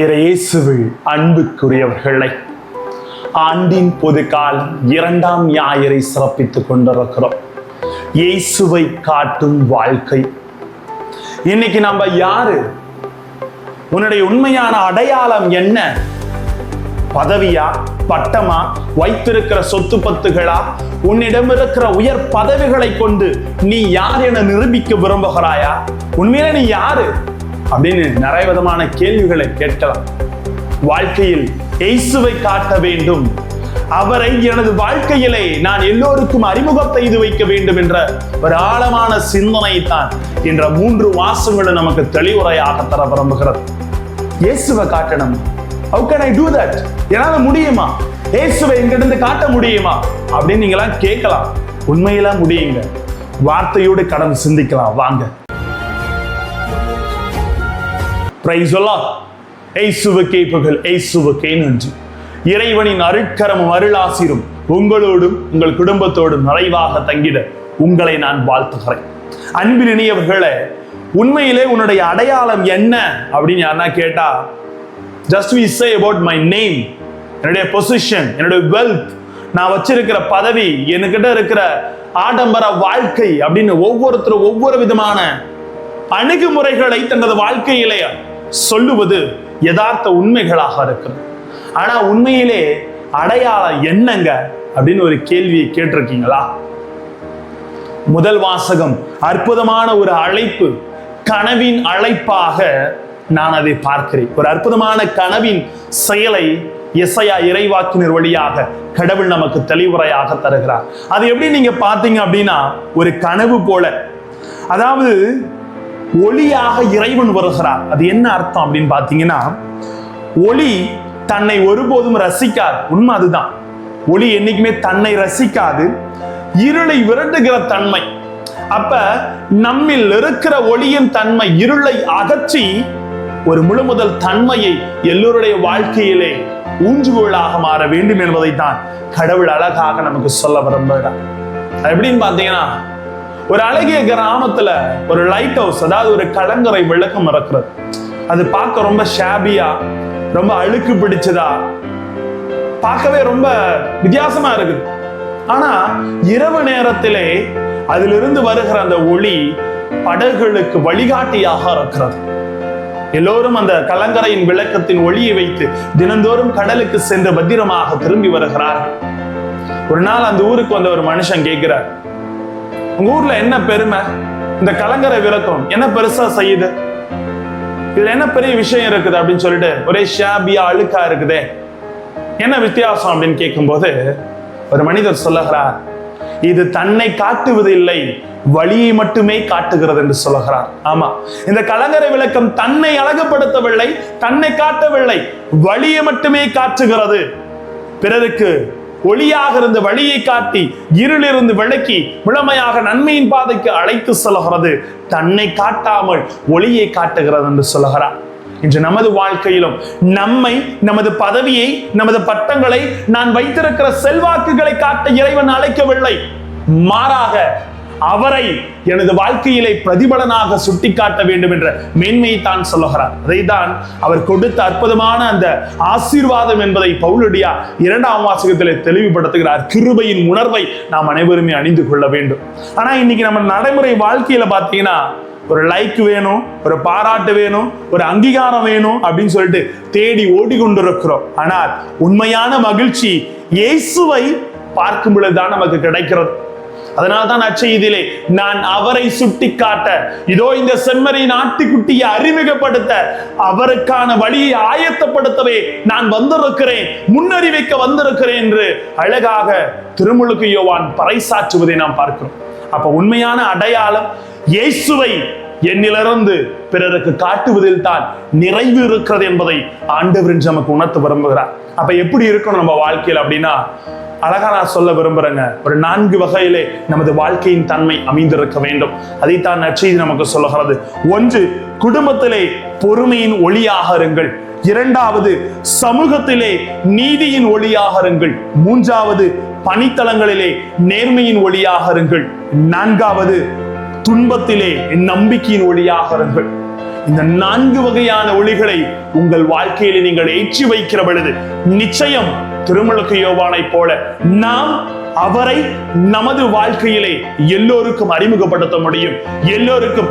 இயேசுவில் அன்புக்குரியவர்களை ஆண்டின் பொது காலம் இரண்டாம் ஞாயிறை சிறப்பித்துக் கொண்டிருக்கிறோம். இயேசுவை காட்டும் வாழ்க்கை. இன்னைக்கு நம்ம யாரு? உன்னுடைய உண்மையான அடையாளம் என்ன? பதவியா பட்டமா வைத்திருக்கிற சொத்து பத்துகளா? உன்னிடம் இருக்கிற உயர் பதவிகளை கொண்டு நீ யார் என நிரூபிக்க விரும்புகிறாயா? உண்மையில நீ யாரு? அப்படின்னு நிறைய விதமான கேள்விகளை கேட்கலாம். வாழ்க்கையில் இயேசுவை காட்ட வேண்டும். அவரை எனது வாழ்க்கையிலே நான் எல்லோருக்கும் அறிமுகம் செய்து வைக்க வேண்டும் என்ற ஒரு ஆழமான சிந்தனை தான் என்ற மூன்று வாசங்களும் நமக்கு தெளிவுரையாக தர விரும்புகிறது. இயேசுவை காட்டணும். How can I do that என்னால் முடியுமா? இயேசுவை எங்கிருந்து காட்ட முடியுமா? அப்படின்னு நீங்களாம் கேட்கலாம். உண்மையில முடியுங்க. வார்த்தையோடு கடந்து சிந்திக்கலாம். வாங்க. பிரைஸ் ஏசுவுக்கே புகழ் ஏசுவுக்கே நன்றி இறைவனின் அருட்கரமும் அருளாசிரும். உங்களோடும் உங்கள் குடும்பத்தோடும் நிறைவாக தங்கிட உங்களை நான் வாழ்த்துகிறேன். அன்பின் இனியவர்களை உண்மையிலே உன்னுடைய அடையாளம் என்ன? அப்படின்னு யாருன்னா கேட்டா just we say about my name என்னுடைய பொசிஷன் என்னுடைய வெல்த் நான் வச்சிருக்கிற பதவி என்கிட்ட இருக்கிற ஆடம்பர வாழ்க்கை அப்படின்னு ஒவ்வொருத்தரும் ஒவ்வொரு விதமான அணுகுமுறைகளை தனது வாழ்க்கையிலே சொல்லுவது யதார்த்த உண்மைகளாக இருக்கிறது. ஆனா உண்மையிலே அடையாளம் என்னங்க அப்படின்னு ஒரு கேள்வியை கேட்டிருக்கீங்களா? முதல் வாசகம் அற்புதமான ஒரு அழைப்பு கனவின் அழைப்பாக நான் அதை பார்க்கிறேன். ஒரு அற்புதமான கனவின் செயலை இசையா இறைவாக்கினர் வழியாக கடவுள் நமக்கு தெளிவுரையாக தருகிறார். அது எப்படி நீங்க பார்த்தீங்க அப்படின்னா ஒரு கனவு போல. அதாவது ஒளியாக இறைவன் வருகிறார். அது என்ன அர்த்தம் அப்படின்னு பார்த்தீங்கன்னா ஒளி தன்னை ஒருபோதும் ரசிக்காது. உண்மை அதுதான். ஒளி என்னைக்குமே தன்னை ரசிக்காது. இருளை விரட்டுகிற தன்மை. அப்ப நம்மில் இருக்கிற ஒளியின் தன்மை இருளை அகற்றி ஒரு முழுமுதல் தன்மையை எல்லோருடைய வாழ்க்கையிலே ஊன்றுகோலாக மாற வேண்டும் என்பதைத்தான் கடவுள் அழகாக நமக்கு சொல்ல விரும்புகிறார். எப்படின்னு பார்த்தீங்கன்னா ஒரு அழகிய கிராமத்துல ஒரு லைட் ஹவுஸ் அதாவது ஒரு கலங்கரை விளக்கம் இருக்கிறது அது பார்க்க ரொம்ப ஷாபியா ரொம்ப அழுக்கு பிடிச்சதா பார்க்கவே ரொம்ப வித்தியாசமா இருக்குது. ஆனா இரவு நேரத்திலே அதிலிருந்து வருகிற அந்த ஒளி படகுகளுக்கு வழிகாட்டியாக இருக்கிறது. எல்லோரும் அந்த கலங்கரையின் விளக்கத்தின் ஒளியை வைத்து தினந்தோறும் கடலுக்கு சென்று பத்திரமாக திரும்பி வருகிறார் ஒரு நாள் அந்த ஊருக்கு வந்த ஒரு மனுஷன் கேட்கிறார் உங்க ஊர்ல என்ன பெருமை? இந்த கலங்கரை விளக்கம் என்ன பெருசா செய்யுது? இதுல என்ன பெரிய விஷயம் இருக்குது அப்படின்னு சொல்லிட்டு ஒரே ஷாபியா அழுக்கா இருக்குதே. என்ன வித்தியாசம் அப்படின்னு கேட்கும்போது ஒரு மனிதர் சொல்லுகிறார் இது தன்னை காட்டுவது இல்லை வழியை மட்டுமே காட்டுகிறது என்று சொல்லுகிறார். ஆமா. இந்த கலங்கரை விளக்கம் தன்னை அழகுபடுத்தவில்லை தன்னை காட்டவில்லை வழியை மட்டுமே காட்டுகிறது. பிறருக்கு ஒளியாக இருந்து வழியை காட்டி இருளிருந்து விளக்கி முழுமையாக நன்மையின் பாதைக்கு அழைத்து செல்கிறது. தன்னை காட்டாமல் ஒளியை காட்டுகிறது என்று சொல்லுகிறார். இன்று நமது வாழ்க்கையிலும் நம்மை நமது பதவியை நமது பட்டங்களை நான் வைத்திருக்கிற செல்வாக்குகளை காட்ட இறைவன் அழைக்கவில்லை. மாறாக அவரை எனது வாழ்க்கையிலே பிரதிபலனாக சுட்டிக்காட்ட வேண்டும் என்ற மேன்மையை தான் சொல்லுகிறார். அதைதான் அவர் கொடுத்த அற்புதமான அந்த ஆசீர்வாதம் என்பதை பவுலடியா இரண்டாம் வாசகத்திலே தெளிவுபடுத்துகிறார். கிருபையின் உணர்வை நாம் அனைவருமே அணிந்து கொள்ள வேண்டும். ஆனா இன்னைக்கு நம்ம நடைமுறை வாழ்க்கையில பார்த்தீங்கன்னா ஒரு லைக் வேணும் ஒரு பாராட்டு வேணும் ஒரு அங்கீகாரம் வேணும் அப்படின்னு சொல்லிட்டு தேடி ஓடிக்கொண்டிருக்கிறோம். ஆனால் உண்மையான மகிழ்ச்சி இயேசுவை பார்க்கும் பொழுதுதான் நமக்கு கிடைக்கிறது. அதனால தான் அச்செய்திலே நான் அவரை சுட்டி காட்ட இதோ இந்த செம்மறி நாட்டுக்குட்டியை அறிமுகப்படுத்த அவருக்கான வழியை ஆயத்தப்படுத்தவே நான் வந்திருக்கிறேன் முன்னறிவிக்க வந்திருக்கிறேன் என்று அழகாக திருமுழுக்கு யோவான் பறைசாற்றுவதை நாம் பார்க்கிறோம். அப்ப உண்மையான அடையாளம் இயேசுவை என்னிலிருந்து பிறருக்கு காட்டுவதில் தான் நிறைவு இருக்கிறது என்பதை ஆண்டவர் நமக்கு உணர்த்த விரும்புகிறார். அப்ப எப்படி இருக்கணும் நம்ம வாழ்க்கையில் அப்படின்னா அழகா நான் சொல்ல விரும்புறேங்க. ஒரு நான்கு வகையிலே நமது வாழ்க்கையின் தன்மை அமைந்திருக்க வேண்டும். அதைத்தான் நற்செய்தி நமக்கு சொல்லுகிறது. ஒன்று குடும்பத்திலே பொறுமையின் ஒளியாக இருங்கள். இரண்டாவது சமூகத்திலே நீதியின் ஒளியாக இருங்கள். மூன்றாவது பணித்தளங்களிலே நேர்மையின் ஒளியாக இருங்கள். நான்காவது துன்பத்திலே என் நம்பிக்கையின் ஒளியாக இந்த நான்கு வகையான ஒளிகளை உங்கள் வாழ்க்கையில நீங்கள் ஏற்றி வைக்கிற பொழுது நிச்சயம் திருமுழுக்கு யோவானை போல நாம் அவரை நமது வாழ்க்கையிலே எல்லோருக்கும் அறிமுகப்படுத்த முடியும். எல்லோருக்கும்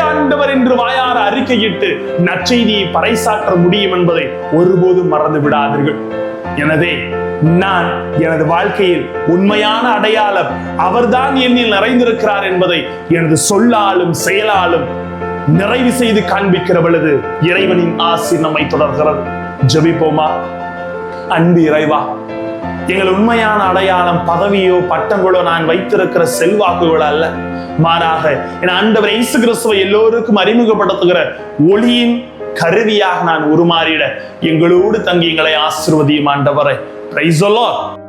ஆண்டவர் என்று வாயார அறிக்கையிட்டு நற்செய்தியை பறைசாற்ற முடியும் என்பதை ஒருபோதும் மறந்து விடாதீர்கள். எனவே நான் எனது வாழ்க்கையில் உண்மையான அடையாளம் அவர்தான் என்னில் நிறைந்திருக்கிறார் என்பதை எனது சொல்லாலும் செயலாலும் நிறைவு செய்து காண்பிக்கிற பொழுது இறைவனின் ஆசி நம்மை தொடர்கிறது. ஜபிப்போமா? அன்பு இறைவா எங்கள் உண்மையான அடையாளம் பதவியோ பட்டங்களோ நான் வைத்திருக்கிற செல்வாக்குகள் அல்ல. மாறாக என் ஆண்டவர் இயேசு கிறிஸ்துவை எல்லோருக்கும் அறிமுகப்படுத்துகிற ஒளியின் கருவியாக நான் உருமாறிட எங்களோடு தங்கி எங்களை ஆசிர்வதியும் ஆண்டவரை. para Isoló.